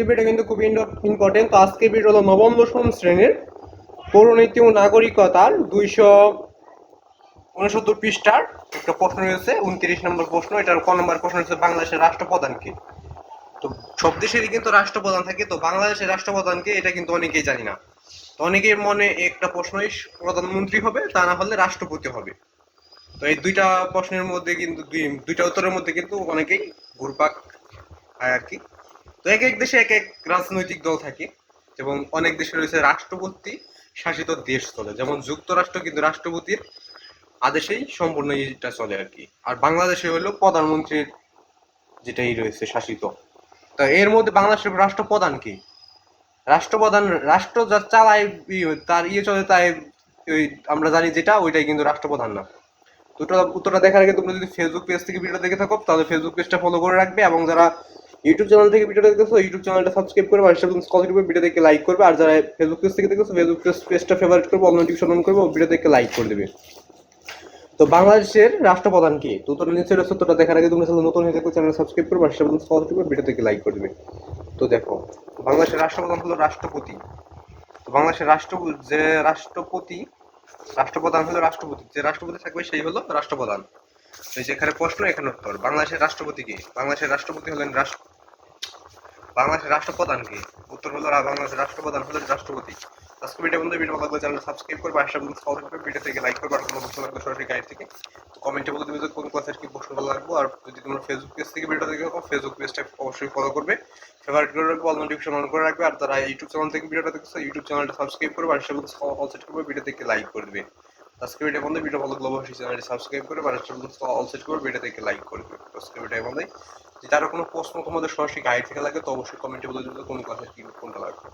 আজকের ভিডিও কিন্তু খুবই ইম্পর্টেন্ট তো আজকের ভিডিও হলো নবম দশম শ্রেণির পৌরনীতি ও নাগরিকতার দুইশো উনসত্তর পৃষ্ঠার একটা প্রশ্ন রয়েছে, উনত্রিশ নম্বর প্রশ্ন। এটার ক নম্বর প্রশ্ন হচ্ছে, বাংলাদেশের রাষ্ট্রপ্রধান কি? তো সব দেশেরই কিন্তু রাষ্ট্রপ্রধান থাকে, তো বাংলাদেশের রাষ্ট্রপ্রধানকে এটা কিন্তু অনেকেই জানি না। তো অনেকের মনে একটা প্রশ্নই প্রধানমন্ত্রী হবে, তা না হলে রাষ্ট্রপতি হবে। তো এই দুইটা প্রশ্নের মধ্যে কিন্তু দুই দুইটা উত্তরের মধ্যে কিন্তু অনেকেই ঘুরপাক আর কি। তো এক এক দেশে এক এক রাজনৈতিক দল থাকে এবং অনেক দেশে রয়েছে রাষ্ট্রপতি শাসিত দেশ চলে যেমন যুক্তরাষ্ট্র কিন্তু রাষ্ট্রপতির আদেশেই সম্পূর্ণ এটা চলে আর কি। আর বাংলাদেশে হলো প্রধানমন্ত্রীর যেটাই রয়েছে শাসিত। তা এর মধ্যে বাংলাদেশের রাষ্ট্রপ্রধান কি? রাষ্ট্রপ্রধান, রাষ্ট্র যা চালায় ই- তার ইয়ে চলে তাই ওই আমরা জানি যেটা, ওইটাই কিন্তু রাষ্ট্রপ্রধান না। তো উত্তরটা দেখার আগে তোমরা যদি ফেসবুক পেজ থেকে ভিডিও দেখে থাকো, তাহলে ফেসবুক পেজটা ফলো করে রাখবে এবং যারা ইউটিউব চ্যানেল থেকে ভিডিও দেখতেছো ইউটিউব চ্যানেলটা সাবস্ক্রাইব করবে, আর সেটা স্কলারশিপ ভিডিও দেখে লাইক করবে, আর যারা ফেসবুক পেজ থেকে দেখতেছো ফেসবুক পেজটা ফেভারিট করবে অল নোটিফিকেশন অন করবে ভিডিও দেখে লাইক করে দেবে। তো বাংলাদেশের রাষ্ট্রপ্রধান কে? তো তোর নিচের সত্যটা দেখার আগে তুমি চ্যানেল নতুন হয়ে থাকলে চ্যানেল সাবস্ক্রাইব করবে, আর সেটা স্কলারশিপ ভিডিও দেখে লাইক করে দেবে। তো দেখো, বাংলাদেশের রাষ্ট্রপ্রধান হলো রাষ্ট্রপতি। তো বাংলাদেশের রাষ্ট্র যে রাষ্ট্রপতি, রাষ্ট্রপ্রধান হলো রাষ্ট্রপতি, যে রাষ্ট্রপতি থাকবে সেই হলো রাষ্ট্রপ্রধান। যেখানে প্রশ্ন, এখানে উত্তর। বাংলাদেশের রাষ্ট্রপতি কে? বাংলাদেশের রাষ্ট্রপতি হলেন রাষ্ট্র বাংলাদেশের রাষ্ট্রপ্রধান কি? উত্তর হলো বাংলাদেশের রাষ্ট্রপ্রধান হলেন রাষ্ট্রপতি। আজকে ভিডিও বন্ধু ভিডিও ভালো লাগলে চ্যানেল সাবস্ক্রাইব করবে, আশা বন্ধু ফলো করবে ভিডিও থেকে লাইক করবে, আর কোনো লাগলে সরাসরি গাইড থেকে কমেন্টে বলে দেবে যে কোন ক্লাসের কি প্রশ্ন ভালো লাগবে, আর যদি তোমরা ফেসবুক পেজ থেকে ভিডিও দেখে ফেসবুক পেজটা অবশ্যই ফলো করবে। ফেভারিট করে রাখবে অল নোটিফিকেশন অন করে রাখবে, আর যারা ইউটিউব চ্যানেল থেকে ভিডিওটা দেখছ ইউটিউব চ্যানেলটা সাবস্ক্রাইব করবে, আর সেগুলো করবে ভিডিও থেকে লাইক করে দেবে। আজকে ভিডিও বন্ধু ভিডিও ভালো লাগলে অবশ্যই চ্যানেলটি সাবস্ক্রাইব করে আর দোস্ত অল সেট করে ভিডিও দেখে লাইক করবে আজকে ভিডিও বন্ধু যদি আরও কোনো প্রশ্ন তোমাদের সরাসরি গাইড থেকে লাগে, তো অবশ্যই কমেন্টে বলে দেবে কোন ক্লাসে কি, কোনটা লাগবে।